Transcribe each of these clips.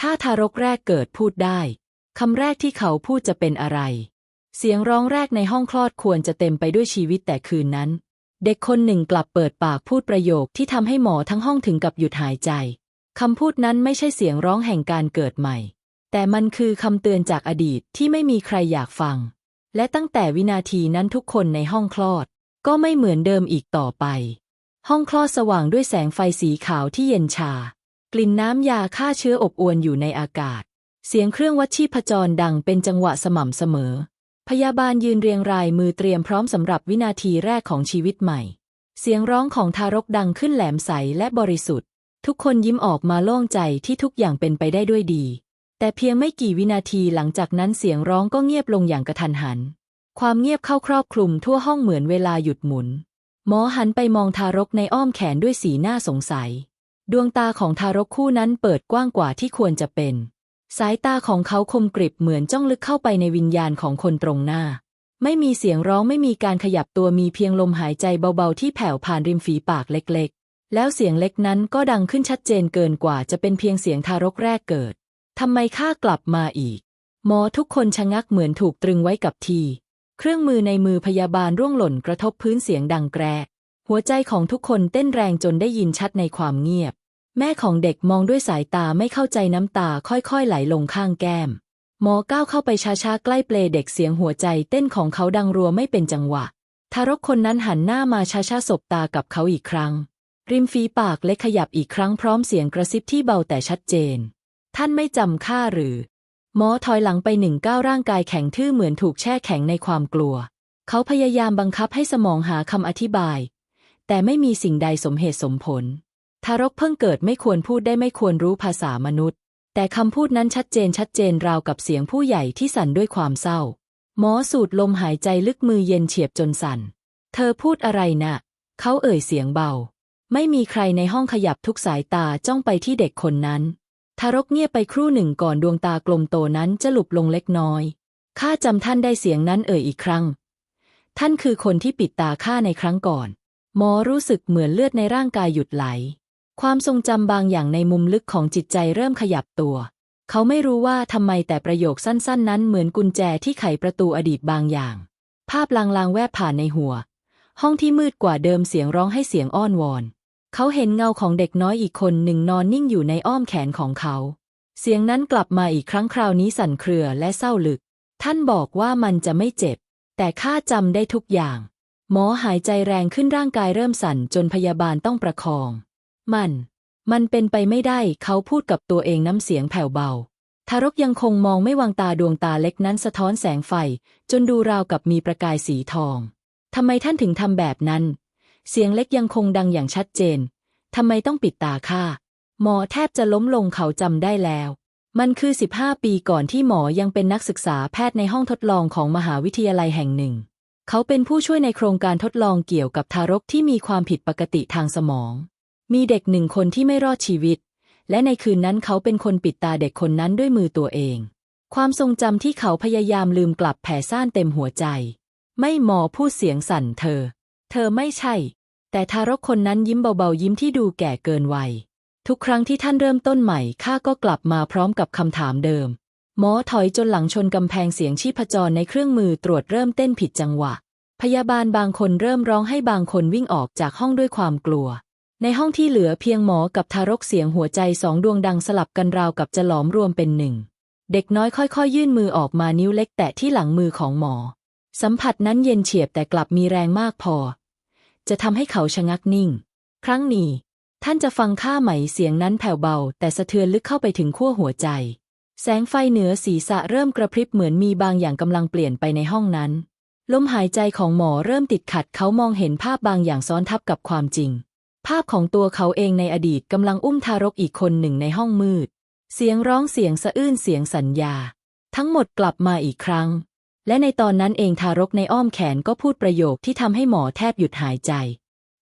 ถ้าทารกแรกเกิดพูดได้คำแรกที่เขาพูดจะเป็นอะไร เสียงร้องแรกในห้องคลอดควรจะเต็มไปด้วยชีวิตแต่คืนนั้น เด็กคนหนึ่งกลับเปิดปากพูดประโยคที่ทำให้หมอทั้งห้องถึงกับหยุดหายใจคำพูดนั้นไม่ใช่เสียงร้องแห่งการเกิดใหม่ แต่มันคือคำเตือนจากอดีตที่ไม่มีใครอยากฟัง และตั้งแต่วินาทีนั้นทุกคนในห้องคลอด ก็ไม่เหมือนเดิมอีกต่อไป ห้องคลอดสว่างด้วยแสงไฟสีขาวที่เย็นชา ลิ่นน้ำยาฆ่าเชื้ออบอวนอยู่ในอากาศ เสียงเครื่องวัดชีพจรดังเป็นจังหวะสม่ำเสมอ พยาบาลยืนเรียงรายมือเตรียมพร้อมสำหรับวินาทีแรกของชีวิตใหม่ เสียงร้องของทารกดังขึ้นแหลมใสและบริสุทธิ์ ทุกคนยิ้มออกมาโล่งใจที่ทุกอย่างเป็นไปได้ด้วยดี แต่เพียงไม่กี่วินาทีหลังจากนั้นเสียงร้องก็เงียบลงอย่างกระทันหัน ความเงียบเข้าครอบคลุมทั่วห้องเหมือนเวลาหยุดหมุน หมอหันไปมองทารกในอ้อมแขนด้วยสีหน้าสงสัย ดวงตาของทารกคู่นั้นเปิดกว้างกว่าที่ควรจะเป็น สายตาของเขาคมกริบเหมือนจ้องลึกเข้าไปในวิญญาณของคนตรงหน้า ไม่มีเสียงร้องไม่มีการขยับตัวมีเพียงลมหายใจเบาๆที่แผ่วผ่านริมฝีปากเล็กๆ แล้วเสียงเล็กนั้นก็ดังขึ้นชัดเจนเกินกว่าจะเป็นเพียงเสียงทารกแรกเกิดทำไมข้ากลับมาอีก หมอทุกคนชะงักเหมือนถูกตรึงไว้กับที่เครื่องมือในมือพยาบาลร่วงหล่นกระทบพื้นเสียงดังแกรก หัวใจของทุกคนเต้นแรงจนได้ยินชัดในความเงียบ แม่ของเด็กมองด้วยสายตาไม่เข้าใจน้ำตาค่อยๆไหลลงข้างแก้ม หมอก้าวเข้าไปช้าๆใกล้เปลเด็กเสียงหัวใจเต้นของเขาดังรัวไม่เป็นจังหวะ ทารกคนนั้นหันหน้ามาช้าๆสบตากับเขาอีกครั้ง ริมฝีปากเล็กขยับอีกครั้งพร้อมเสียงกระซิบที่เบาแต่ชัดเจน ท่านไม่จำข้าหรือ หมอถอยหลังไปหนึ่งก้าวร่างกายแข็งทื่อเหมือนถูกแช่แข็งในความกลัว เขาพยายามบังคับให้สมองหาคำอธิบาย แต่ไม่มีสิ่งใดสมเหตุสมผล ทารกเพิ่งเกิดไม่ควรพูดได้ไม่ควรรู้ภาษามนุษย์ แต่คำพูดนั้นชัดเจนชัดเจนราวกับเสียงผู้ใหญ่ที่สั่นด้วยความเศร้า หมอสูดลมหายใจลึกมือเย็นเฉียบจนสั่น เธอพูดอะไรนะ่ะ เขาเอ่ยเสียงเบา ไม่มีใครในห้องขยับทุกสายตาจ้องไปที่เด็กคนนั้น ทารกเงียบไปครู่หนึ่งก่อนดวงตากลมโตนั้นจะหลุบลงเล็กน้อยข้าจำท่านได้เสียงนั้นเอ่ยอีกครั้ง ท่านคือคนที่ปิดตาข้าในครั้งก่อน หมอรู้สึกเหมือนเลือดในร่างกายหยุดไหล ความทรงจำบางอย่างในมุมลึกของจิตใจเริ่มขยับตัว เขาไม่รู้ว่าทำไมแต่ประโยคสั้น ๆ นั้นเหมือนกุญแจที่ไขประตูอดีตบางอย่าง ภาพลางๆแวบผ่านในหัว ห้องที่มืดกว่าเดิมเสียงร้องให้เสียงอ้อนวอน เขาเห็นเงาของเด็กน้อยอีกคนหนึ่งนอนนิ่งอยู่ในอ้อมแขนของเขา เสียงนั้นกลับมาอีกครั้งคราวนี้สั่นเครือและเศร้าลึก ท่านบอกว่ามันจะไม่เจ็บ แต่ข้าจำได้ทุกอย่าง หมอหายใจแรงขึ้นร่างกายเริ่มสั่นจนพยาบาลต้องประคอง มัน มันเป็นไปไม่ได้เขาพูดกับตัวเองน้ำเสียงแผ่วเบา ทารกยังคงมองไม่วางตาดวงตาเล็กนั้นสะท้อนแสงไฟ จนดูราวกับมีประกายสีทองทำไมท่านถึงทำแบบนั้น เสียงเล็กยังคงดังอย่างชัดเจนทำไมต้องปิดตาข้าหมอแทบจะล้มลงเขาจำได้แล้ว มันคือ 15 ปีก่อนที่หมอยังเป็นนักศึกษาแพทย์ในห้องทดลองของมหาวิทยาลัยแห่งหนึ่ง เขาเป็นผู้ช่วยในโครงการทดลองเกี่ยวกับทารกที่มีความผิดปกติทางสมอง มีเด็กหนึ่งคนที่ไม่รอดชีวิต และในคืนนั้นเขาเป็นคนปิดตาเด็กคนนั้นด้วยมือตัวเอง ความทรงจำที่เขาพยายามลืมกลับแผ่ซ่านเต็มหัวใจ ไม่หมอพูดเสียงสั่นเธอ เธอไม่ใช่ แต่ทารกคนนั้นยิ้มเบาๆยิ้มที่ดูแก่เกินวัย ทุกครั้งที่ท่านเริ่มต้นใหม่ข้าก็กลับมาพร้อมกับคำถามเดิม หมอถอยจนหลังชนกำแพงเสียงชีพจรในเครื่องมือตรวจเริ่มเต้นผิดจังหวะ พยาบาลบางคนเริ่มร้องให้บางคนวิ่งออกจากห้องด้วยความกลัว ในห้องที่เหลือเพียงหมอกับทารกเสียงหัวใจสองดวงดังสลับกันราวกับจะหลอมรวมเป็นหนึ่ง เด็กน้อยค่อยๆ ยื่นมือออกมานิ้วเล็กแตะที่หลังมือของหมอ สัมผัสนั้นเย็นเฉียบแต่กลับมีแรงมากพอ จะทำให้เขาชะงักนิ่ง ครั้งนี้ ท่านจะฟังข้าไหมเสียงนั้นแผ่วเบา แต่สะเทือนลึกเข้าไปถึงขั้วหัวใจ แสงไฟเหนือศีรษะเริ่มกระพริบเหมือนมีบางอย่างกำลังเปลี่ยนไปในห้องนั้น ลมหายใจของหมอเริ่มติดขัดเขามองเห็นภาพบางอย่างซ้อนทับกับความจริง ภาพของตัวเขาเองในอดีตกำลังอุ้มทารกอีกคนหนึ่งในห้องมืด เสียงร้องเสียงสะอื้นเสียงสัญญา ทั้งหมดกลับมาอีกครั้ง และในตอนนั้นเองทารกในอ้อมแขนก็พูดประโยคที่ทำให้หมอแทบหยุดหายใจ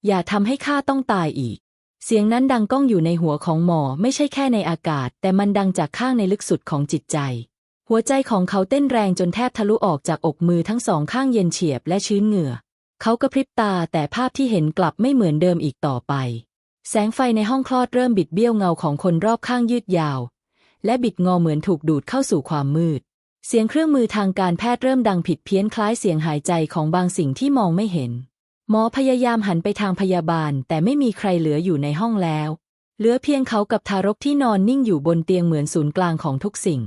อย่าทำให้ข้าต้องตายอีก เสียงนั้นดังก้องอยู่ในหัวของหมอไม่ใช่แค่ในอากาศ แต่มันดังจากข้างในลึกสุดของจิตใจ หัวใจของเขาเต้นแรงจนแทบทะลุออกจากอกมือทั้งสองข้างเย็นเฉียบและชื้นเหงื่อ เขากระพริบตาแต่ภาพที่เห็นกลับไม่เหมือนเดิมอีกต่อไป แสงไฟในห้องคลอดเริ่มบิดเบี้ยวเงาของคนรอบข้างยืดยาว และบิดงอเหมือนถูกดูดเข้าสู่ความมืด เสียงเครื่องมือทางการแพทย์เริ่มดังผิดเพี้ยนคล้ายเสียงหายใจของบางสิ่งที่มองไม่เห็น หมอพยายามหันไปทางพยาบาล แต่ไม่มีใครเหลืออยู่ในห้องแล้ว เหลือเพียงเขากับทารกที่นอนนิ่งอยู่บนเตียงเหมือนศูนย์กลางของทุกสิ่ง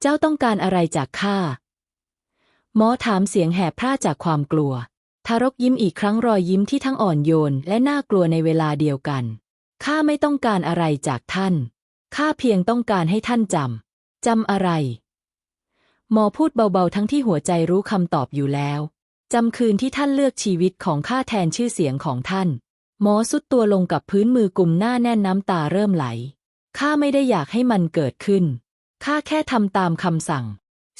เจ้าต้องการอะไรจากข้า หมอถามเสียงแหบพร่าจากความกลัว ทารกยิ้มอีกครั้งรอยยิ้มที่ทั้งอ่อนโยนและน่ากลัวในเวลาเดียวกัน ข้าไม่ต้องการอะไรจากท่าน ข้าเพียงต้องการให้ท่านจำ จำอะไร หมอพูดเบาๆทั้งที่หัวใจรู้คำตอบอยู่แล้ว จำคืนที่ท่านเลือกชีวิตของข้าแทนชื่อเสียงของท่าน หมอสุดตัวลงกับพื้นมือกุมหน้าแน่นน้ำตาเริ่มไหล ข้าไม่ได้อยากให้มันเกิดขึ้น ข้าแค่ทำตามคำสั่ง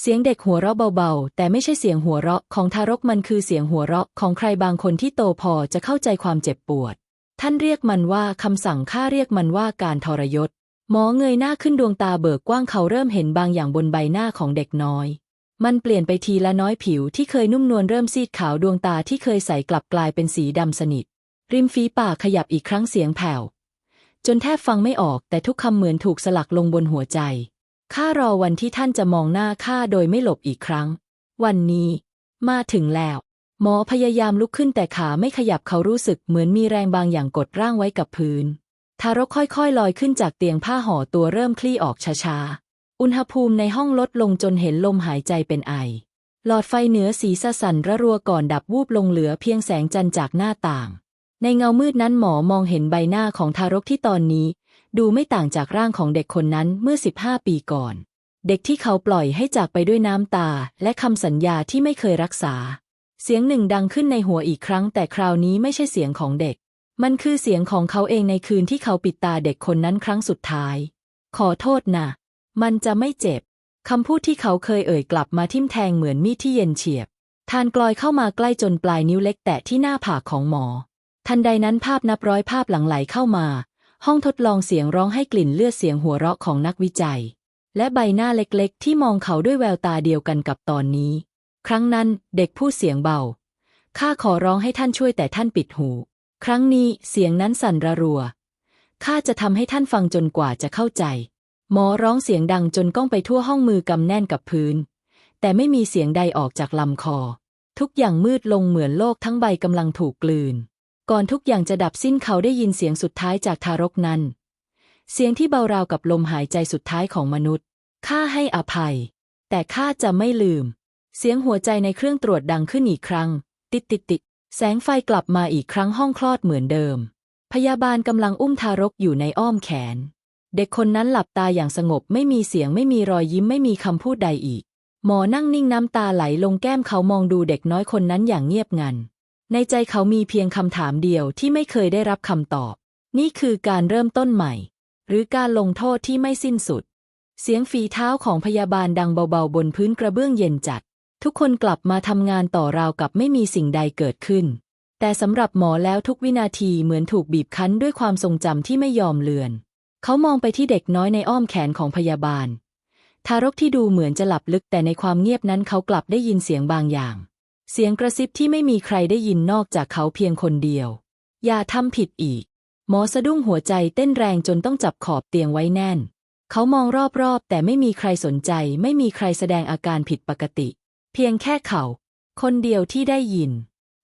เสียงเด็กหัวเราะเบาๆ แต่ไม่ใช่เสียงหัวเราะของทารกมันคือเสียงหัวเราะของใครบางคนที่โตพอจะเข้าใจความเจ็บปวด ท่านเรียกมันว่าคำสั่งข้าเรียกมันว่าการทรยศ หมอเงยหน้าขึ้นดวงตาเบิกกว้างเขาเริ่มเห็นบางอย่างบนใบหน้าของเด็กน้อย มันเปลี่ยนไปทีละน้อยผิวที่เคยนุ่มนวลเริ่มซีดขาวดวงตาที่เคยใสกลับกลายเป็นสีดำสนิท ริมฝีปากขยับอีกครั้งเสียงแผ่ว จนแทบฟังไม่ออกแต่ทุกคำเหมือนถูกสลักลงบนหัวใจข้ารอวันที่ท่านจะมองหน้าข้าโดยไม่หลบอีกครั้ง วันนี้ มาถึงแล้ว หมอพยายามลุกขึ้นแต่ขาไม่ขยับเขารู้สึกเหมือนมีแรงบางอย่างกดร่างไว้กับพื้น ทารกค่อยๆ ลอยขึ้นจากเตียงผ้าห่อตัวเริ่มคลี่ออกช้าๆ อุณหภูมิในห้องลดลงจนเห็นลมหายใจเป็นไอ หลอดไฟเหนือสีสสั่นระรัวก่อนดับวูบลงเหลือเพียงแสงจันทร์จากหน้าต่าง ในเงามืดนั้นหมอมองเห็นใบหน้าของทารกที่ตอนนี้ ดูไม่ต่างจากร่างของเด็กคนนั้นเมื่อ 15 ปีก่อน เด็กที่เขาปล่อยให้จากไปด้วยน้ำตา และคำสัญญาที่ไม่เคยรักษา เสียงหนึ่งดังขึ้นในหัวอีกครั้ง แต่คราวนี้ไม่ใช่เสียงของเด็ก มันคือเสียงของเขาเองในคืนที่เขาปิดตาเด็กคนนั้นครั้งสุดท้าย ขอโทษนะ มันจะไม่เจ็บ คำพูดที่เขาเคยเอ่ยกลับมาทิ่มแทงเหมือนมีดที่เย็นเฉียบ ทานกลอยเข้ามาใกล้จนปลายนิ้วเล็กแตะที่หน้าผากของหมอ ทันใดนั้นภาพนับร้อยภาพหลังไหลเข้ามา ห้องทดลองเสียงร้องให้กลิ่นเลือดเสียงหัวเราะของนักวิจัย และใบหน้าเล็กๆ ที่มองเขาด้วยแววตาเดียวกันกับตอนนี้ ครั้งนั้นเด็กพูดเสียงเบา ข้าขอร้องให้ท่านช่วยแต่ท่านปิดหู ครั้งนี้เสียงนั้นสั่นระรัวข้าจะทำให้ท่านฟังจนกว่าจะเข้าใจ หมอร้องเสียงดังจนก้องไปทั่วห้องมือกำแน่นกับพื้น แต่ไม่มีเสียงใดออกจากลำคอ ทุกอย่างมืดลงเหมือนโลกทั้งใบกำลังถูกกลืน ก่อนทุกอย่างจะดับสิ้นเขาได้ยินเสียงสุดท้ายจากทารกนั้น เสียงที่เบาราวกับลมหายใจสุดท้ายของมนุษย์ข้าให้อภัย แต่ข้าจะไม่ลืม เสียงหัวใจในเครื่องตรวจดังขึ้นอีกครั้ง ติดติดติดแสงไฟกลับมาอีกครั้งห้องคลอดเหมือนเดิม พยาบาลกำลังอุ้มทารกอยู่ในอ้อมแขน เด็กคนนั้นหลับตาอย่างสงบไม่มีเสียงไม่มีรอยยิ้มไม่มีคำพูดใดอีก หมอนั่งนิ่งน้ำตาไหลลงแก้มเขามองดูเด็กน้อยคนนั้นอย่างเงียบงัน ในใจเขามีเพียงคำถามเดียวที่ไม่เคยได้รับคำตอบ นี่คือการเริ่มต้นใหม่ หรือการลงโทษที่ไม่สิ้นสุด เสียงฝีเท้าของพยาบาลดังเบาๆบนพื้นกระเบื้องเย็นจัด ทุกคนกลับมาทำงานต่อราวกับไม่มีสิ่งใดเกิดขึ้น แต่สำหรับหมอแล้วทุกวินาทีเหมือนถูกบีบคั้นด้วยความทรงจำที่ไม่ยอมเลือน เขามองไปที่เด็กน้อยในอ้อมแขนของพยาบาล ทารกที่ดูเหมือนจะหลับลึกแต่ในความเงียบนั้นเขากลับได้ยินเสียงบางอย่าง เสียงกระซิบที่ไม่มีใครได้ยินนอกจากเขาเพียงคนเดียว อย่าทำผิดอีก หมอสะดุ้งหัวใจเต้นแรงจนต้องจับขอบเตียงไว้แน่น เขามองรอบๆ แต่ไม่มีใครสนใจ ไม่มีใครแสดงอาการผิดปกติ เพียงแค่เขา คนเดียวที่ได้ยิน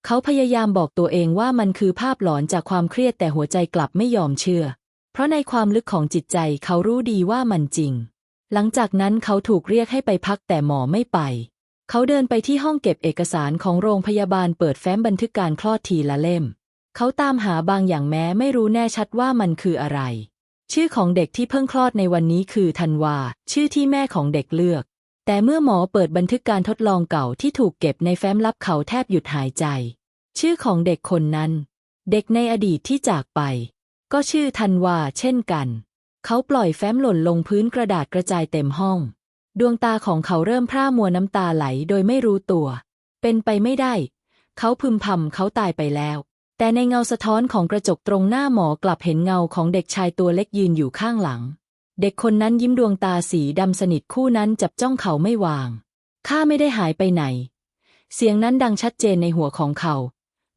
เขาพยายามบอกตัวเองว่ามันคือภาพหลอนจากความเครียดแต่หัวใจกลับไม่ยอมเชื่อ เพราะในความลึกของจิตใจเขารู้ดีว่ามันจริง หลังจากนั้นเขาถูกเรียกให้ไปพักแต่หมอไม่ไป เขาเดินไปที่ห้องเก็บเอกสารของโรงพยาบาลเปิดแฟ้มบันทึกการคลอดทีละเล่ม เขาตามหาบางอย่างแม้ไม่รู้แน่ชัดว่ามันคืออะไร ชื่อของเด็กที่เพิ่งคลอดในวันนี้คือธันวา ชื่อที่แม่ของเด็กเลือก แต่เมื่อหมอเปิดบันทึกการทดลองเก่าที่ถูกเก็บในแฟ้มลับเขาแทบหยุดหายใจ ชื่อของเด็กคนนั้น เด็กในอดีตที่จากไป ก็ชื่อธันวาเช่นกัน เขาปล่อยแฟ้มหล่นลงพื้นกระดาษกระจายเต็มห้อง ดวงตาของเขาเริ่มพร่ามัวน้ำตาไหลโดยไม่รู้ตัว เป็นไปไม่ได้ เขาพึมพำเขาตายไปแล้ว แต่ในเงาสะท้อนของกระจกตรงหน้าหมอกลับเห็นเงาของเด็กชายตัวเล็กยืนอยู่ข้างหลัง เด็กคนนั้นยิ้มดวงตาสีดำสนิทคู่นั้นจับจ้องเขาไม่วาง ข้าไม่ได้หายไปไหน เสียงนั้นดังชัดเจนในหัวของเขา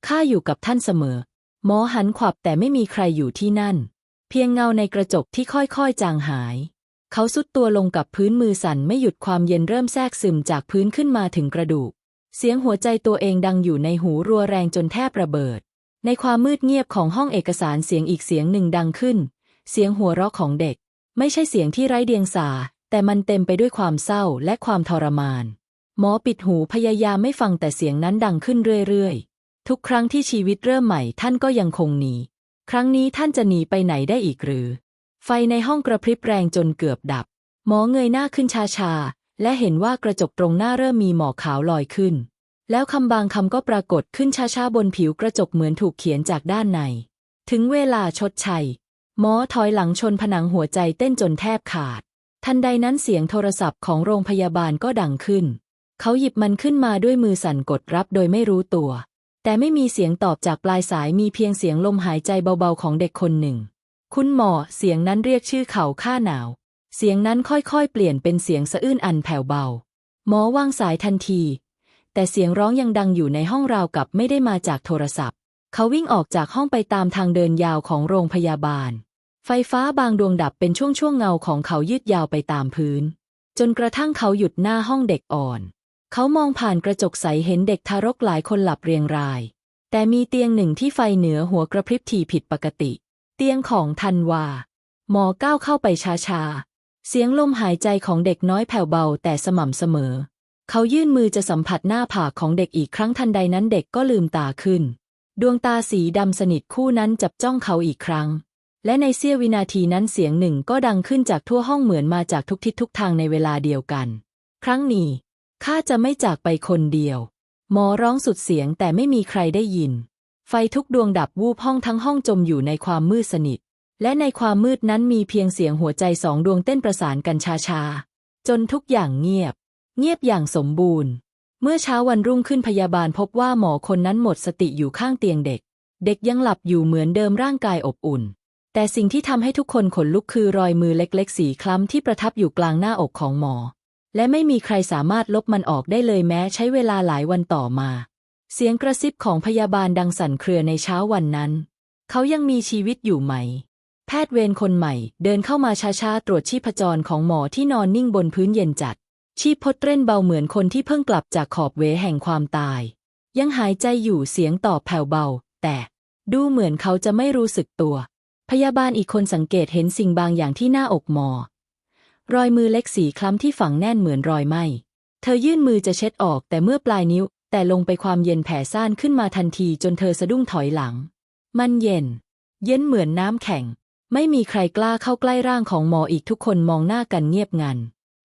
ข้าอยู่กับท่านเสมอ หมอหันขวับแต่ไม่มีใครอยู่ที่นั่น เพียงเงาในกระจกที่ค่อยๆจางหาย เขาสุดตัวลงกับพื้นมือสั่นไม่หยุดความเย็นเริ่มแทรกซึมจากพื้นขึ้นมาถึงกระดูก เสียงหัวใจตัวเองดังอยู่ในหูรัวแรงจนแทบระเบิด ในความมืดเงียบของห้องเอกสารเสียงอีกเสียงหนึ่งดังขึ้น เสียงหัวเราะของเด็ก ไม่ใช่เสียงที่ไร้เดียงสา แต่มันเต็มไปด้วยความเศร้าและความทรมาน หมอปิดหูพยายามไม่ฟังแต่เสียงนั้นดังขึ้นเรื่อยๆ ทุกครั้งที่ชีวิตเริ่มใหม่ท่านก็ยังคงหนี ครั้งนี้ท่านจะหนีไปไหนได้อีกหรือ ไฟในห้องกระพริบแรงจนเกือบดับ หมอเงยหน้าขึ้นชาๆ และเห็นว่ากระจกตรงหน้าเริ่มมีหมอกขาวลอยขึ้น แล้วคำบางคำก็ปรากฏขึ้นช้าๆบนผิวกระจกเหมือนถูกเขียนจากด้านใน ถึงเวลาชดชัย หมอถอยหลังชนผนังหัวใจเต้นจนแทบขาด ทันใดนั้นเสียงโทรศัพท์ของโรงพยาบาลก็ดังขึ้น เขาหยิบมันขึ้นมาด้วยมือสั่นกดรับโดยไม่รู้ตัว แต่ไม่มีเสียงตอบจากปลายสายมีเพียงเสียงลมหายใจเบาๆของเด็กคนหนึ่ง คุณหมอเสียงนั้นเรียกชื่อเขาข้าหนาว เสียงนั้นค่อยๆ เปลี่ยนเป็นเสียงสะอื้นอันแผ่วเบา หมอวางสายทันที แต่เสียงร้องยังดังอยู่ในห้องราวกับไม่ได้มาจากโทรศัพท์ เขาวิ่งออกจากห้องไปตามทางเดินยาวของโรงพยาบาล ไฟฟ้าบางดวงดับเป็นช่วงๆเงาของเขายืดยาวไปตามพื้น จนกระทั่งเขาหยุดหน้าห้องเด็กอ่อน เขามองผ่านกระจกใสเห็นเด็กทารกหลายคนหลับเรียงราย แต่มีเตียงหนึ่งที่ไฟเหนือหัวกระพริบถี่ผิดปกติ เตียงของธันวา หมอก้าวเข้าไปช้าๆ เสียงลมหายใจของเด็กน้อยแผ่วเบาแต่สม่ำเสมอ เขายื่นมือจะสัมผัสหน้าผากของเด็กอีกครั้งทันใดนั้นเด็กก็ลืมตาขึ้น ดวงตาสีดำสนิทคู่นั้นจับจ้องเขาอีกครั้ง และในเสี้ยววินาทีนั้นเสียงหนึ่งก็ดังขึ้นจากทั่วห้องเหมือนมาจากทุกทิศทุกทางในเวลาเดียวกัน ครั้งนี้ ข้าจะไม่จากไปคนเดียว หมอร้องสุดเสียงแต่ไม่มีใครได้ยิน ไฟทุกดวงดับวูบห้องทั้งห้องจมอยู่ในความมืดสนิท และในความมืดนั้นมีเพียงเสียงหัวใจสองดวงเต้นประสานกันช้าๆ จนทุกอย่างเงียบ เงียบอย่างสมบูรณ์ เมื่อเช้าวันรุ่งขึ้นพยาบาลพบว่าหมอคนนั้นหมดสติอยู่ข้างเตียงเด็ก เด็กยังหลับอยู่เหมือนเดิมร่างกายอบอุ่น แต่สิ่งที่ทำให้ทุกคนขนลุกคือรอยมือเล็กๆ สีคล้ำที่ประทับอยู่กลางหน้าอกของหมอ และไม่มีใครสามารถลบมันออกได้เลยแม้ใช้เวลาหลายวันต่อมา เสียงกระซิบของพยาบาลดังสั่นเครือในเช้าวันนั้น เขายังมีชีวิตอยู่ไหม แพทย์เวรคนใหม่ เดินเข้ามาช้าๆ ตรวจชีพจรของหมอที่นอนนิ่งบนพื้นเย็นจัด ชีพพดเต้นเบาเหมือนคนที่เพิ่งกลับจากขอบเวแห่งความตาย ยังหายใจอยู่เสียงตอบแผ่วเบา แต่ดูเหมือนเขาจะไม่รู้สึกตัว พยาบาลอีกคนสังเกตเห็นสิ่งบางอย่างที่หน้าอกหมอ รอยมือเล็กสีคล้ำที่ฝังแน่นเหมือนรอยไหมเธอยื่นมือจะเช็ดออกแต่เมื่อปลายนิ้ว แต่ลงไปความเย็นแผ่ซ่านขึ้นมาทันทีจนเธอสะดุ้งถอยหลัง มันเย็น เย็นเหมือนน้ำแข็ง ไม่มีใครกล้าเข้าใกล้ร่างของหมออีกทุกคนมองหน้ากันเงียบงัน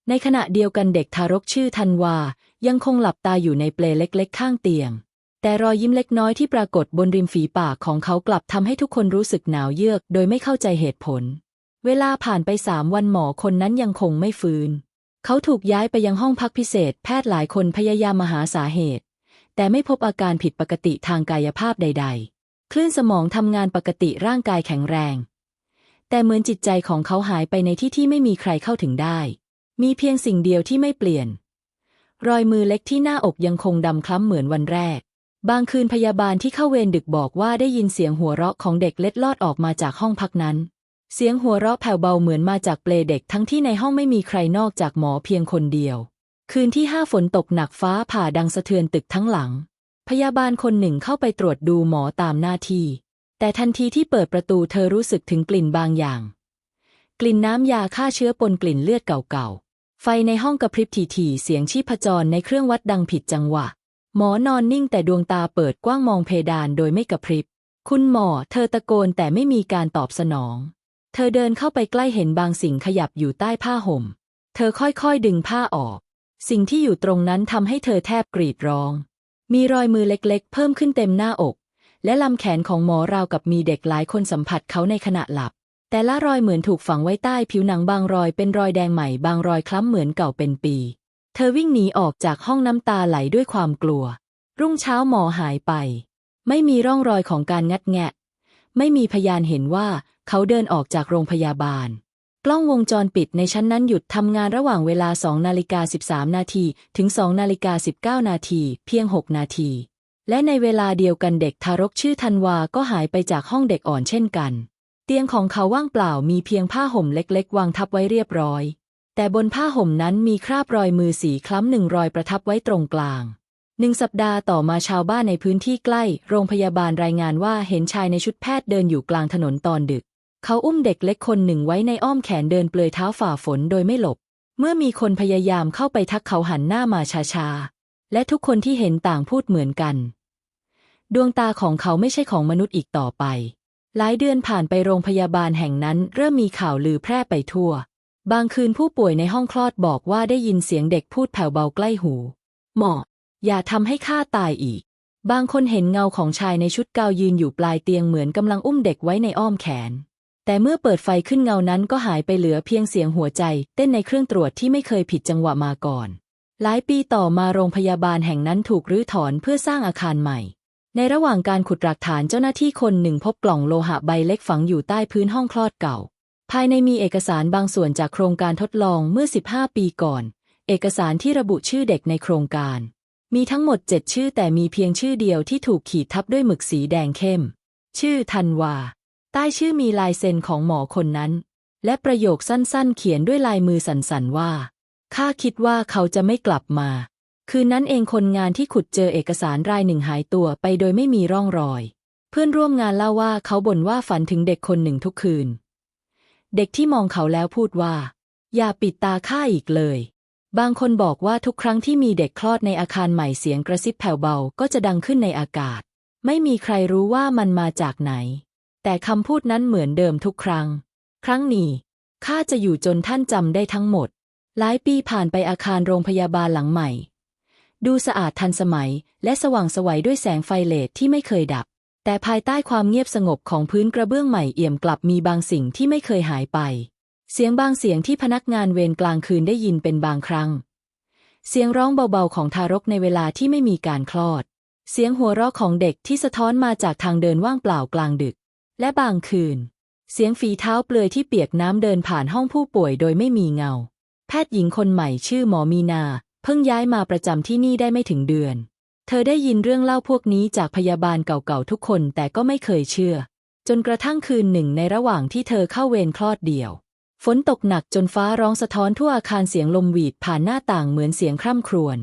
ในขณะเดียวกันเด็กทารกชื่อธันวา ยังคงหลับตาอยู่ในเปลเล็กๆ ข้างเตียง แต่รอยยิ้มเล็กน้อยที่ปรากฏบนริมฝีปากของเขากลับทำให้ทุกคนรู้สึกหนาวเยือก โดยไม่เข้าใจเหตุผล เวลาผ่านไปสามวันหมอคนนั้นยังคงไม่ฟื้น เขาถูกย้ายไปยังห้องพักพิเศษ แพทย์หลายคนพยายามมาหาสาเหตุ แต่ไม่พบอาการผิดปกติทางกายภาพใด ๆ คลื่นสมองทำงานปกติร่างกายแข็งแรง แต่เหมือนจิตใจของเขาหายไปในที่ที่ไม่มีใครเข้าถึงได้ มีเพียงสิ่งเดียวที่ไม่เปลี่ยน รอยมือเล็กที่หน้าอกยังคงดำคล้ำเหมือนวันแรก บางคืนพยาบาลที่เข้าเวรดึกบอกว่าได้ยินเสียงหัวเราะของเด็กเล็ดลอดออกมาจากห้องพักนั้น เสียงหัวเราะแผ่วเบาเหมือนมาจากเปลเด็กทั้งที่ในห้องไม่มีใครนอกจากหมอเพียงคนเดียว คืนที่ห้าฝนตกหนักฟ้าผ่าดังสะเทือนตึกทั้งหลัง พยาบาลคนหนึ่งเข้าไปตรวจดูหมอตามหน้าที่ แต่ทันทีที่เปิดประตูเธอรู้สึกถึงกลิ่นบางอย่าง กลิ่นน้ำยาฆ่าเชื้อปนกลิ่นเลือดเก่าๆ ไฟในห้องกระพริบถี่ๆเสียงชีพจรในเครื่องวัดดังผิดจังหวะ หมอนอนนิ่งแต่ดวงตาเปิดกว้างมองเพดานโดยไม่กระพริบ คุณหมอเธอตะโกนแต่ไม่มีการตอบสนอง เธอเดินเข้าไปใกล้เห็นบางสิ่งขยับอยู่ใต้ผ้าห่ม เธอค่อยๆดึงผ้าออก สิ่งที่อยู่ตรงนั้นทำให้เธอแทบกรีดร้อง มีรอยมือเล็กๆ เพิ่มขึ้นเต็มหน้าอก และลำแขนของหมอราวกับมีเด็กหลายคนสัมผัสเขาในขณะหลับ แต่ละรอยเหมือนถูกฝังไว้ใต้ผิวหนังบางรอยเป็นรอยแดงใหม่บางรอยคล้ำเหมือนเก่าเป็นปี เธอวิ่งหนีออกจากห้องน้ำตาไหลด้วยความกลัว รุ่งเช้าหมอหายไป ไม่มีร่องรอยของการงัดแงะ ไม่มีพยานเห็นว่า เขาเดินออกจากโรงพยาบาล กล้องวงจรปิดในชั้นนั้นหยุดทำงานระหว่างเวลา2นาฬิกา13 นาทีถึง2นาฬิกา19 นาทีเพียง 6 นาที และในเวลาเดียวกันเด็กทารกชื่อธันวาก็หายไปจากห้องเด็กอ่อนเช่นกัน เตียงของเขาว่างเปล่ามีเพียงผ้าห่มเล็กๆ วางทับไว้เรียบร้อย แต่บนผ้าห่มนั้นมีคราบรอยมือสีคล้ำหนึ่งรอยประทับไว้ตรงกลางหนึ่งสัปดาห์ต่อมาชาวบ้านในพื้นที่ใกล้ โรงพยาบาลรายงานว่าเห็นชายในชุดแพทย์เดินอยู่กลางถนนตอนดึก เขาอุ้มเด็กเล็กคนหนึ่งไว้ในอ้อมแขนเดินเปลือยเท้าฝ่าฝนโดยไม่หลบ เมื่อมีคนพยายามเข้าไปทักเขาหันหน้ามาช้าๆ และทุกคนที่เห็นต่างพูดเหมือนกัน ดวงตาของเขาไม่ใช่ของมนุษย์อีกต่อไป หลายเดือนผ่านไปโรงพยาบาลแห่งนั้น เริ่มมีข่าวลือแพร่ไปทั่ว บางคืนผู้ป่วยในห้องคลอดบอกว่าได้ยินเสียงเด็กพูดแผ่วเบาใกล้หู หมออย่าทำให้ข้าตายอีก บางคนเห็นเงาของชายในชุดกาวยืนอยู่ปลายเตียงเหมือนกำลังอุ้มเด็กไว้ในอ้อมแขน แต่เมื่อเปิดไฟขึ้นเงานั้นก็หายไปเหลือเพียงเสียงหัวใจ เต้นในเครื่องตรวจที่ไม่เคยผิดจังหวะมาก่อน หลายปีต่อมาโรงพยาบาลแห่งนั้นถูกรื้อถอนเพื่อสร้างอาคารใหม่ ในระหว่างการขุดหลักฐานเจ้าหน้าที่คนหนึ่งพบกล่องโลหะใบเล็กฝังอยู่ใต้พื้นห้องคลอดเก่า ภายในมีเอกสารบางส่วนจากโครงการทดลองเมื่อ 15 ปีก่อน เอกสารที่ระบุชื่อเด็กในโครงการ มีทั้งหมด7ชื่อแต่มีเพียงชื่อเดียวที่ถูกขีดทับด้วยหมึกสีแดงเข้ม ชื่อธันวา ใต้ชื่อมีลายเซ็นของหมอคนนั้น และประโยคสั้นๆ เขียนด้วยลายมือสั่นๆว่าข้าคิดว่าเขาจะไม่กลับมา คืนนั้นเองคนงานที่ขุดเจอเอกสารรายหนึ่งหายตัวไปโดยไม่มีร่องรอย เพื่อนร่วมงานเล่าว่าเขาบ่นว่าฝันถึงเด็กคนหนึ่งทุกคืน เด็กที่มองเขาแล้วพูดว่า อย่าปิดตาข้าอีกเลย บางคนบอกว่าทุกครั้งที่มีเด็กคลอดในอาคารใหม่เสียงกระซิบแผ่วเบาก็จะดังขึ้นในอากาศ ไม่มีใครรู้ว่ามันมาจากไหน แต่คำพูดนั้นเหมือนเดิมทุกครั้ง ครั้งนี้ข้าจะอยู่จนท่านจำได้ทั้งหมด หลายปีผ่านไปอาคารโรงพยาบาลหลังใหม่ ดูสะอาดทันสมัยและสว่างสวัยด้วยแสงไฟเลดที่ไม่เคยดับ แต่ภายใต้ความเงียบสงบของพื้นกระเบื้องใหม่เอี่ยมกลับมีบางสิ่งที่ไม่เคยหายไป เสียงบางเสียงที่พนักงานเวรกลางคืนได้ยินเป็นบางครั้ง เสียงร้องเบาๆของทารกในเวลาที่ไม่มีการคลอด เสียงหัวเราะของเด็กที่สะท้อนมาจากทางเดินว่างเปล่ากลางดึก และบางคืน เสียงฝีเท้าเปลือยที่เปียกน้ำเดินผ่านห้องผู้ป่วยโดยไม่มีเงา แพทย์หญิงคนใหม่ชื่อหมอมีนา เพิ่งย้ายมาประจำที่นี่ได้ไม่ถึงเดือน เธอได้ยินเรื่องเล่าพวกนี้จากพยาบาลเก่าๆทุกคนแต่ก็ไม่เคยเชื่อ จนกระทั่งคืนหนึ่งในระหว่างที่เธอเข้าเวรคลอดเดี่ยว ฝนตกหนักจนฟ้าร้องสะท้อนทั่วอาคารเสียงลมหวีดผ่านหน้าต่างเหมือนเสียงคร่ำครวญ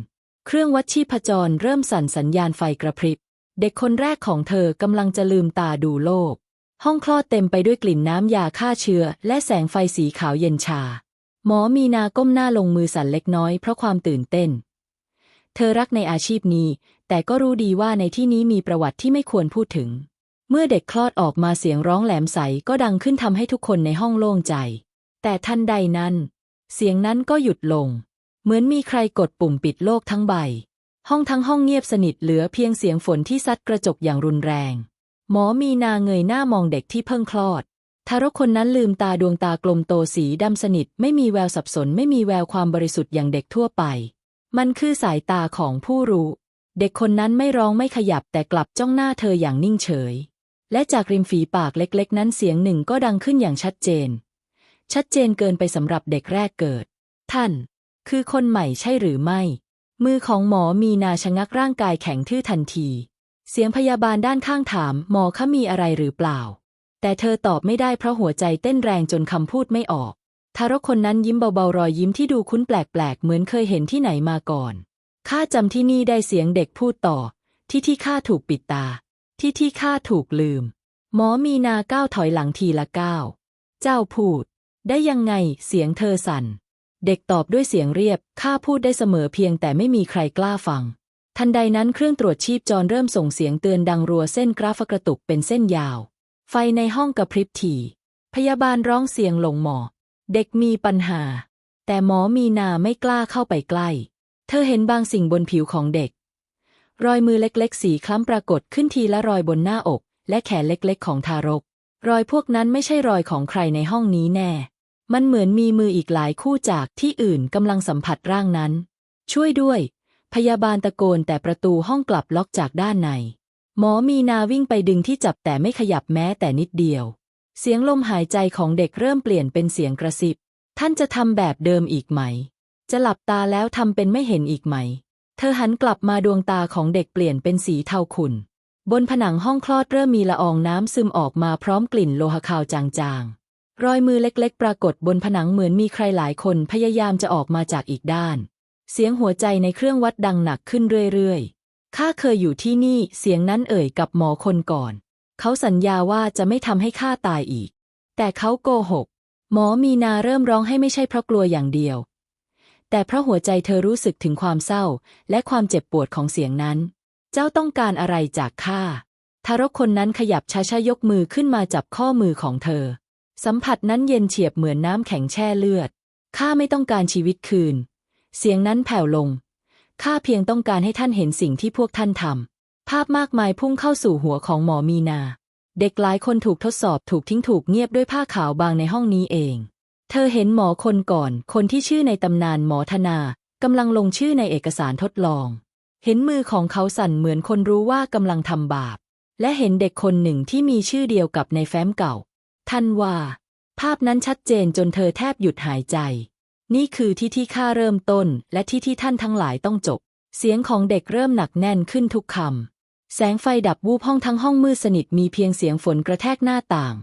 เครื่องวัดชีพจรเริ่มสั่นสัญญาณไฟกระพริบ เด็กคนแรกของเธอกำลังจะลืมตาดูโลก ห้องคลอดเต็มไปด้วยกลิ่นน้ำยาฆ่าเชื้อ และแสงไฟสีขาวเย็นชา หมอมีนาก้มหน้าลงมือสั่นเล็กน้อยเพราะความตื่นเต้น เธอรักในอาชีพนี้ แต่ก็รู้ดีว่าในที่นี้มีประวัติที่ไม่ควรพูดถึง เมื่อเด็กคลอดออกมาเสียงร้องแหลมใสก็ดังขึ้นทำให้ทุกคนในห้องโล่งใจ แต่ทันใดนั้น เสียงนั้นก็หยุดลง เหมือนมีใครกดปุ่มปิดโลกทั้งใบ ห้องทั้งห้องเงียบสนิทเหลือเพียงเสียงฝนที่ซัดกระจกอย่างรุนแรง หมอมีนาเงยหน้ามองเด็กที่เพิ่งคลอด ทารกคนนั้นลืมตาดวงตากลมโตสีดำสนิท ไม่มีแววสับสนไม่มีแววความบริสุทธิ์อย่างเด็กทั่วไป มันคือสายตาของผู้รู้ เด็กคนนั้นไม่ร้องไม่ขยับแต่กลับจ้องหน้าเธออย่างนิ่งเฉย และจากริมฝีปากเล็กๆ นั้นเสียงหนึ่งก็ดังขึ้นอย่างชัดเจน ชัดเจนเกินไปสำหรับเด็กแรกเกิด ท่าน คือคนใหม่ใช่หรือไม่ มือของหมอมีนาชะงักร่างกายแข็งทื่อทันที เสียงพยาบาลด้านข้างถามหมอคะมีอะไรหรือเปล่า แต่เธอตอบไม่ได้เพราะหัวใจเต้นแรงจนคำพูดไม่ออก ทารกคนนั้นยิ้มเบาๆรอยยิ้มที่ดูคุ้นแปลกๆ เหมือนเคยเห็นที่ไหนมาก่อนข้าจำที่นี่ได้เสียงเด็กพูดต่อ ที่ที่ข้าถูกปิดตา ที่ที่ข้าถูกลืม หมอมีนาก้าวถอยหลังทีละก้าวเจ้าพูด ได้ยังไงเสียงเธอสั่น เด็กตอบด้วยเสียงเรียบข้าพูดได้เสมอเพียงแต่ไม่มีใครกล้าฟัง ทันใดนั้นเครื่องตรวจชีพจรเริ่มส่งเสียงเตือนดังรัวเส้นกราฟกระตุกเป็นเส้นยาว ไฟในห้องกระพริบถี่ พยาบาลร้องเสียงหลงหมอ เด็กมีปัญหา แต่หมอมีนาไม่กล้าเข้าไปใกล้ เธอเห็นบางสิ่งบนผิวของเด็ก รอยมือเล็กๆ สีคล้ำปรากฏขึ้นทีละรอยบนหน้าอก และแขนเล็กๆ ของทารก รอยพวกนั้นไม่ใช่รอยของใครในห้องนี้แน่ มันเหมือนมีมืออีกหลายคู่จากที่อื่นกำลังสัมผัสร่างนั้น ช่วยด้วย พยาบาลตะโกนแต่ประตูห้องกลับล็อกจากด้านใน หมอมีนาวิ่งไปดึงที่จับแต่ไม่ขยับแม้แต่นิดเดียว เสียงลมหายใจของเด็กเริ่มเปลี่ยนเป็นเสียงกระซิบ ท่านจะทำแบบเดิมอีกไหม จะหลับตาแล้วทำเป็นไม่เห็นอีกไหม เธอหันกลับมาดวงตาของเด็กเปลี่ยนเป็นสีเทาขุ่น บนผนังห้องคลอดเริ่มมีละอองน้ำซึมออกมาพร้อมกลิ่นโลหะขาวจางๆ รอยมือเล็กๆ ปรากฏบนผนังเหมือนมีใครหลายคนพยายามจะออกมาจากอีกด้าน เสียงหัวใจในเครื่องวัดดังหนักขึ้นเรื่อยๆ ข้าเคยอยู่ที่นี่ เสียงนั้นเอ่ยกับหมอคนก่อน เขาสัญญาว่าจะไม่ทำให้ข้าตายอีก แต่เขาโกหก หมอมีนาเริ่มร้องให้ไม่ใช่เพราะกลัวอย่างเดียว แต่เพราะหัวใจเธอรู้สึกถึงความเศร้า และความเจ็บปวดของเสียงนั้น เจ้าต้องการอะไรจากข้า ทารกคนนั้นขยับช้าๆยกมือขึ้นมาจับข้อมือของเธอ สัมผัสนั้นเย็นเฉียบเหมือนน้ำแข็งแช่เลือด ข้าไม่ต้องการชีวิตคืน เสียงนั้นแผ่วลง ข้าเพียงต้องการให้ท่านเห็นสิ่งที่พวกท่านทำ ภาพมากมายพุ่งเข้าสู่หัวของหมอมีนา เด็กหลายคนถูกทดสอบถูกทิ้งถูกเงียบด้วยผ้าขาวบางในห้องนี้เอง เธอเห็นหมอคนก่อน คนที่ชื่อในตำนานหมอธนากำลังลงชื่อในเอกสารทดลอง เห็นมือของเขาสั่นเหมือนคนรู้ว่ากำลังทำบาป และเห็นเด็กคนหนึ่งที่มีชื่อเดียวกับในแฟ้มเก่า ท่านว่า ภาพนั้นชัดเจนจนเธอแทบหยุดหายใจ นี่คือที่ที่ข้าเริ่มต้น และที่ที่ท่านทั้งหลายต้องจบ เสียงของเด็กเริ่มหนักแน่นขึ้นทุกคำ แสงไฟดับวูบห้องทั้งห้องมืดสนิทมีเพียงเสียงฝนกระแทกหน้าต่าง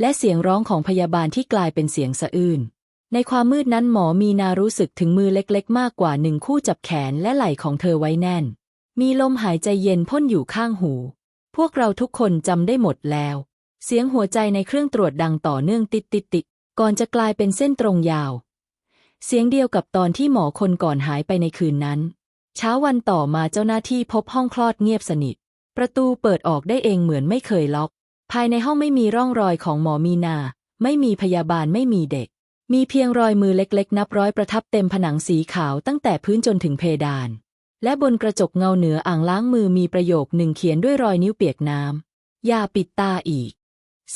และเสียงร้องของพยาบาลที่กลายเป็นเสียงสะอื้น ในความมืดนั้นหมอมีนารู้สึกถึงมือเล็กๆ มากกว่าหนึ่งคู่จับแขนและไหล่ของเธอไว้แน่น มีลมหายใจเย็นพ่นอยู่ข้างหู พวกเราทุกคนจำได้หมดแล้ว เสียงหัวใจในเครื่องตรวจดังต่อเนื่องติดติดติดก่อนจะกลายเป็นเส้นตรงยาว เสียงเดียวกับตอนที่หมอคนก่อนหายไปในคืนนั้น เช้าวันต่อมาเจ้าหน้าที่พบห้องคลอดเงียบสนิท ประตูเปิดออกได้เองเหมือนไม่เคยล็อก ภายในห้องไม่มีร่องรอยของหมอมีนา ไม่มีพยาบาลไม่มีเด็ก มีเพียงรอยมือเล็กๆ นับร้อยประทับเต็มผนังสีขาวตั้งแต่พื้นจนถึงเพดาน และบนกระจกเงาเหนืออ่างล้างมือมีประโยคหนึ่งเขียนด้วยรอยนิ้วเปียกน้ำอย่าปิดตาอีก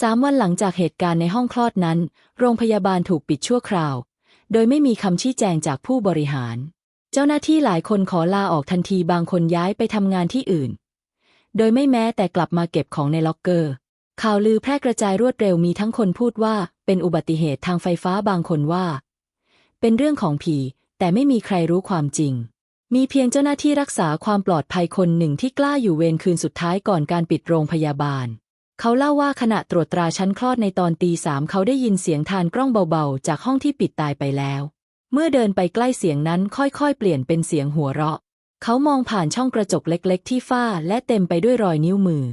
สามวันหลังจากเหตุการณ์ในห้องคลอดนั้น โรงพยาบาลถูกปิดชั่วคราว โดยไม่มีคำชี้แจงจากผู้บริหาร เจ้าหน้าที่หลายคนขอลาออกทันทีบางคนย้ายไปทำงานที่อื่น โดยไม่แม้แต่กลับมาเก็บของในล็อกเกอร์ ข่าวลือแพร่กระจายรวดเร็วมีทั้งคนพูดว่าเป็นอุบัติเหตุทางไฟฟ้าบางคนว่า เป็นเรื่องของผี แต่ไม่มีใครรู้ความจริง มีเพียงเจ้าหน้าที่รักษาความปลอดภัยคนหนึ่งที่กล้าอยู่เวรคืนสุดท้ายก่อนการปิดโรงพยาบาล เขาเล่าว่าขณะตรวจตราชั้นคลอดในตอนตีสามเขาได้ยินเสียงทานกล้องเบาๆ จากห้องที่ปิดตายไปแล้ว เมื่อเดินไปใกล้เสียงนั้นค่อยๆ เปลี่ยนเป็นเสียงหัวเราะ เขามองผ่านช่องกระจกเล็ก ๆ ที่ฝ้าและเต็มไปด้วยรอยนิ้วมือ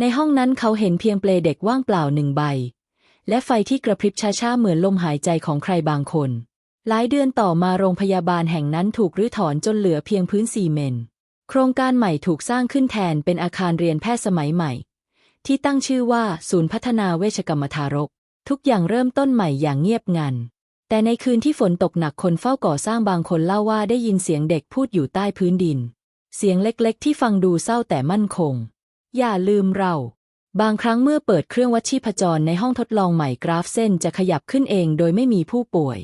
ในห้องนั้นเขาเห็นเพียงเปลเด็กว่างเปล่าหนึ่งใบ และไฟที่กระพริบช้าๆเหมือนลมหายใจของใครบางคน หลายเดือนต่อมาโรงพยาบาลแห่งนั้นถูกรื้อถอนจนเหลือเพียงพื้นซีเมนต์โครงการใหม่ถูกสร้างขึ้นแทนเป็นอาคารเรียนแพทย์สมัยใหม่ ที่ตั้งชื่อว่าศูนย์พัฒนาเวชกรรมทารก ทุกอย่างเริ่มต้นใหม่อย่างเงียบงัน แต่ในคืนที่ฝนตกหนักคนเฝ้าก่อสร้างบางคนเล่าว่าได้ยินเสียงเด็กพูดอยู่ใต้พื้นดิน เสียงเล็กๆ ที่ฟังดูเศร้าแต่มั่นคง อย่าลืมเรา บางครั้งเมื่อเปิดเครื่องวัดชีพจรในห้องทดลองใหม่กราฟเส้นจะขยับขึ้นเองโดยไม่มีผู้ป่วย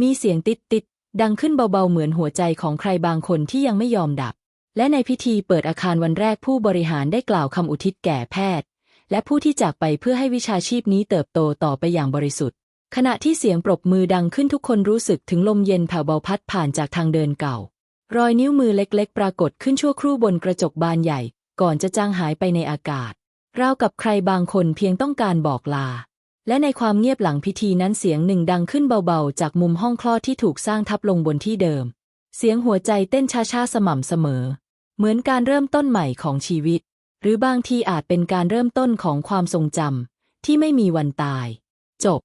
มีเสียงติดติดดังขึ้นเบาๆเหมือนหัวใจของใครบางคนที่ยังไม่ยอมดับ และในพิธีเปิดอาคารวันแรกผู้บริหารได้กล่าวคำอุทิศแก่แพทย์ และผู้ที่จากไปเพื่อให้วิชาชีพนี้เติบโตต่อไปอย่างบริสุทธิ์ ขณะที่เสียงปรบมือดังขึ้นทุกคนรู้สึกถึงลมเย็นแผ่วเบาพัดผ่านจากทางเดินเก่า รอยนิ้วมือเล็ก ๆ ปรากฏขึ้นชั่วครู่บนกระจกบานใหญ่ ก่อนจะจางหายไปในอากาศราวกับใครบางคนเพียงต้องการบอกลา และในความเงียบหลังพิธีนั้นเสียงหนึ่งดังขึ้นเบาๆ จากมุมห้องคลอดที่ถูกสร้างทับลงบนที่เดิม เสียงหัวใจเต้นช้าๆสม่ำเสมอ เหมือนการเริ่มต้นใหม่ของชีวิต หรือบางทีอาจเป็นการเริ่มต้นของความทรงจำที่ไม่มีวันตาย จบ